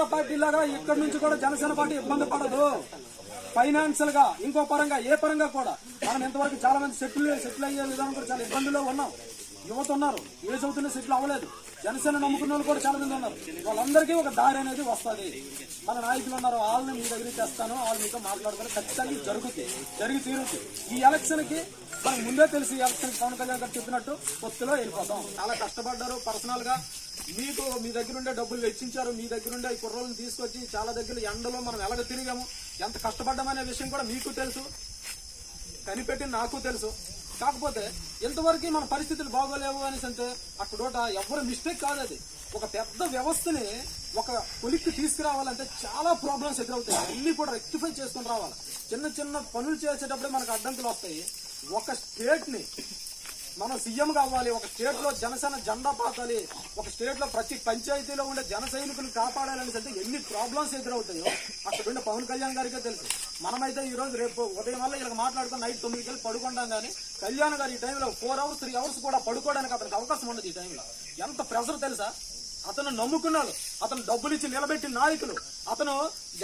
మిగతా పార్టీలాగా ఇక్కడ నుంచి కూడా జనసేన పార్టీ ఇబ్బంది పడదు. ఫైనాన్షియల్గా ఇంకో పరంగా ఏ పరంగా కూడా. మనం ఇంతవరకు చాలా మంది సెటిల్ సెటిల్ అయ్యే విధానం కూడా చాలా ఇబ్బందుల్లో ఉన్నాం. యువత ఉన్నారు. ఏ చదువుతున్న సెటిల్ అవ్వలేదు. జనసేన నమ్ముకున్న వాళ్ళు కూడా చాలా మంది ఉన్నారు. వాళ్ళందరికీ ఒక దారి అనేది వస్తుంది. మన నాయకులు ఉన్నారు వాళ్ళని మీ దగ్గర తెస్తాను వాళ్ళు మీతో మాట్లాడతారు ఖచ్చితంగా జరుగుతాయి జరిగి తీరుతుంది ఈ ఎలక్షన్కి మనకు ముందే తెలిసి ఈ ఎలక్షన్ పవన్ కళ్యాణ్ గారు చెప్పినట్టు పొత్తులో వెళ్ళిపోతాం. చాలా కష్టపడ్డారు పర్సనల్గా. మీకు మీ దగ్గర ఉండే డబ్బులు వెచ్చించారు మీ దగ్గర ఉండే ఈ కుర్రోళ్ళని తీసుకొచ్చి చాలా దగ్గర ఎండలో మనం ఎలాగ తిరిగాము ఎంత కష్టపడ్డామనే విషయం కూడా మీకు తెలుసు కనిపెట్టి నాకు తెలుసు. కాకపోతే ఇంతవరకు మన పరిస్థితులు బాగోలేవు అనేసి అంటే అక్కడోట ఎవరు మిస్టేక్ కాదు అది. ఒక పెద్ద వ్యవస్థని ఒక కొలిక్కి తీసుకురావాలంటే చాలా ప్రాబ్లమ్స్ ఎదురవుతాయి. అన్ని కూడా రెక్టిఫై చేసుకొని రావాలి. చిన్న చిన్న పనులు చేసేటప్పుడే మనకు అడ్డంకులు వస్తాయి. ఒక స్టేట్ని మనం సీఎం కావాలి. ఒక స్టేట్లో జనసేన జెండా పాతాలి. ఒక స్టేట్లో ప్రతి పంచాయతీలో ఉండే జన సైనికులు కాపాడాలని అంటే ఎన్ని ప్రాబ్లమ్స్ ఎదురవుతాయో అక్కడ ఉండే పవన్ కళ్యాణ్ గారికే తెలుసు. మనమైతే ఈ రోజు రేపు ఉదయం వల్ల ఇలా మాట్లాడుకుని నైట్ తొమ్మిదికి వెళ్ళి పడుకుంటాం కానీ కళ్యాణ్ గారు ఈ టైంలో ఫోర్ అవర్స్ త్రీ అవర్స్ కూడా పడుకోవడానికి అతనికి అవకాశం ఉండదు ఈ టైంలో ఎంత ప్రెషర్ తెలుసా? అతను నమ్ముకున్నాడు. అతను డబ్బులు ఇచ్చి నిలబెట్టిన నాయకులు. అతను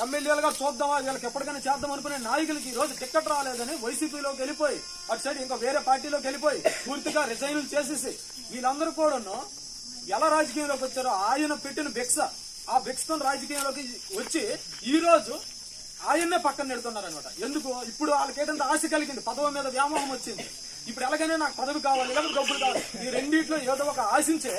ఎమ్మెల్యేలుగా చూద్దామా వీళ్ళకి ఎప్పటికైనా చేద్దాం అనుకునే నాయకులకి ఈ రోజు టికెట్ రాలేదని వైసీపీలోకి వెళ్ళిపోయి అటు సైడ్ ఇంకా వేరే పార్టీలోకి వెళ్ళిపోయి పూర్తిగా రిజైన్లు చేసేసి వీళ్ళందరూ కూడాను ఎలా రాజకీయంలోకి వచ్చారో ఆయన పెట్టిన భిక్ష. ఆ భిక్షతో రాజకీయంలోకి వచ్చి ఈ రోజు ఆయన్నే పక్కన నెడుతున్నారు అనమాట ఎందుకు? ఇప్పుడు వాళ్ళకి ఏంటంటే ఆశ కలిగింది? పదవి మీద వ్యామోహం వచ్చింది. ఇప్పుడు ఎలాగైనా నాకు పదవి కావాలి లేకపోతే డబ్బులు కావాలి. ఈ రెండింటిలో ఏదో ఒక ఆశించే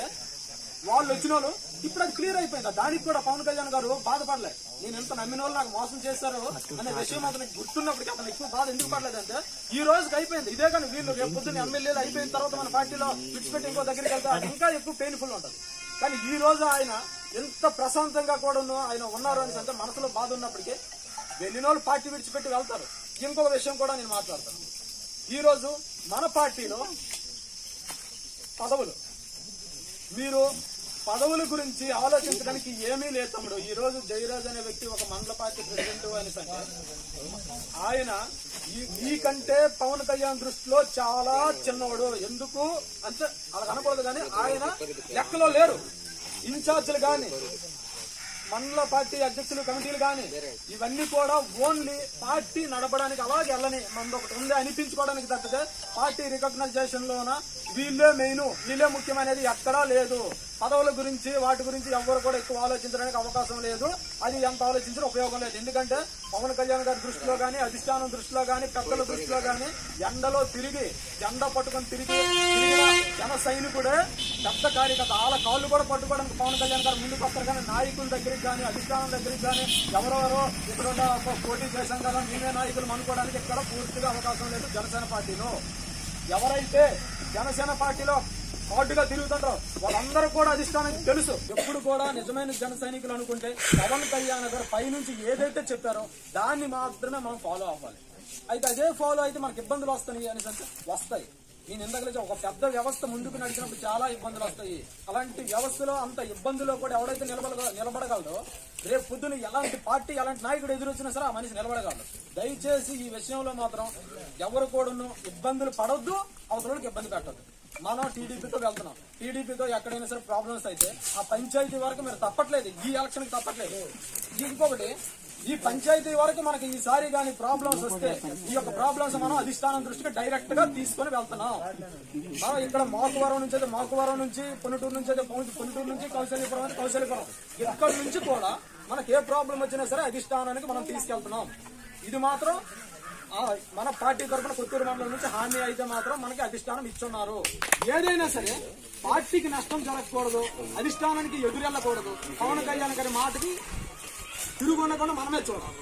వాళ్ళు వచ్చిన వాళ్ళు ఇప్పుడు అది క్లియర్ అయిపోయింది? దానికి కూడా పవన్ కళ్యాణ్ గారు బాధపడలే. నేను ఎంత నమ్మిన వాళ్ళు నాకు మోసం చేశారు అనే విషయం అతనికి గుర్తున్నప్పటికీ అతను ఎక్కువ బాధ ఎందుకు పడలేదంటే ఈ రోజుకి అయిపోయింది. ఇదే కానీ వీళ్ళు రేపు పొద్దున్న ఎమ్మెల్యేలు అయిపోయిన తర్వాత మన పార్టీలో విడిచిపెట్టి ఇంకో దగ్గరికి వెళ్తే ఇంకా ఎక్కువ పెయిన్ఫుల్ ఉంటుంది. కానీ ఈ రోజు ఆయన ఎంత ప్రశాంతంగా కూడా ఆయన ఉన్నారు అని అంటే మనసులో బాధ ఉన్నప్పటికీ వెళ్ళిన వాళ్ళు పార్టీ విడిచిపెట్టి వెళ్తారు. ఇంకొక విషయం కూడా నేను మాట్లాడతాను. ఈ రోజు మన పార్టీలో పదవులు. వీరు పదవుల గురించి ఆలోచించడానికి ఏమీ లేదు తమ్ముడు. ఈ రోజు జయరాజ్ అనే వ్యక్తి ఒక మండల పార్టీ ప్రెసిడెంట్ అని ఆయన ఈ- కంటే పవన్ కళ్యాణ్ దృష్టిలో చాలా చిన్నవాడు. ఎందుకు అంటే అలా కనకూడదు కానీ ఆయన లెక్కలో లేరు. ఇన్ఛార్జీలు కానీ మండల పార్టీ అధ్యక్షులు కమిటీలు కానీ ఇవన్నీ కూడా ఓన్లీ పార్టీ నడపడానికి అలాగే వెళ్ళని మనది ఒకటి ఉంది అనిపించుకోవడానికి తప్పితే పార్టీ రికగ్నైజేషన్ లోన వీళ్ళే మెయిన్ వీళ్ళే ముఖ్యమైనది ఎక్కడా లేదు. పదవుల గురించి వాటి గురించి ఎవరు కూడా ఎక్కువ ఆలోచించడానికి అవకాశం లేదు. అది ఎంత ఆలోచించిన ఉపయోగం లేదు. ఎందుకంటే పవన్ కళ్యాణ్ గారి దృష్టిలో కానీ అధిష్టానం దృష్టిలో కానీ పెద్దల దృష్టిలో కానీ ఎండలో తిరిగి జెండా పట్టుకొని తిరిగి జన సైనికుడే పెద్ద కార్యకర్త. వాళ్ళ కాళ్ళు కూడా పట్టుకోవడానికి పవన్ కళ్యాణ్ గారు ముందుకు వస్తారు. కానీ నాయకుల దగ్గరికి కానీ అధిష్టానం దగ్గరికి కానీ ఎవరెవరో ఇక్కడ పోటీ చేశాం కదా మేమే నాయకులు అనుకోవడానికి ఇక్కడ పూర్తిగా అవకాశం లేదు జనసేన పార్టీలో. ఎవరైతే జనసేన పార్టీలో హార్డ్గా తిరుగుతుంటారు. వాళ్ళందరూ కూడా అధిష్టానం తెలుసు. ఎప్పుడు కూడా నిజమైన జన సైనికులు అనుకుంటే పవన్ కళ్యాణ్ గారు పైనుంచి ఏదైతే చెప్పారో దాన్ని మాత్రమే మనం ఫాలో అవ్వాలి. అయితే అదే ఫాలో అయితే మనకి ఇబ్బందులు వస్తాయి అనేసి అంటే వస్తాయి. నేను ఇందాక ఒక పెద్ద వ్యవస్థ ముందుకు నడిచినప్పుడు చాలా ఇబ్బందులు వస్తాయి. అలాంటి వ్యవస్థలో అంత ఇబ్బందులో కూడా ఎవడైతే నిలబడ నిలబడగలడో రేపు పొద్దున ఎలాంటి పార్టీ ఎలాంటి నాయకుడు ఎదురొచ్చినా సరే ఆ మనిషి నిలబడగలడు. దయచేసి ఈ విషయంలో మాత్రం ఎవరు కూడాను ఇబ్బందులు పడవద్దు అవతలకి ఇబ్బంది పెట్టద్దు. మనం టీడీపీతో వెళ్తున్నాం. టీడీపీతో ఎక్కడైనా సరే ప్రాబ్లమ్స్ అయితే ఆ పంచాయతీ వరకు మీరు తప్పట్లేదు. ఈ ఎలక్షన్ తప్పట్లేదు. ఇంకొకటి ఈ పంచాయతీ వరకు మనకి ఈసారి కానీ ప్రాబ్లమ్స్ వస్తే ఈ యొక్క ప్రాబ్లమ్స్ మనం అధిష్టానం దృష్టికి డైరెక్ట్గా తీసుకొని వెళ్తున్నాం. మనం ఇక్కడ మాకువరం నుంచి అయితే మాకువరం నుంచి పొన్నటూరు నుంచి అయితే పొన్న- పొన్నటూరు నుంచి కౌశల్యపురం అయితే కౌశల్యపురం. ఇక్కడ నుంచి కూడా మనకి ఏ ప్రాబ్లం వచ్చినా సరే అధిష్టానానికి మనం తీసుకెళ్తున్నాం. ఇది మాత్రం మన పార్టీ తరఫున కొత్తూరు మండలం నుంచి హామీ అయితే మాత్రం మనకి అధిష్టానం ఇచ్చున్నారు. ఏదైనా సరే పార్టీకి నష్టం జరగకూడదు అధిష్టానానికి ఎదురెళ్ళకూడదు. పవన్ కళ్యాణ్ గారి మాటకి తిరుగుండకుండా మనమే చూడాలి.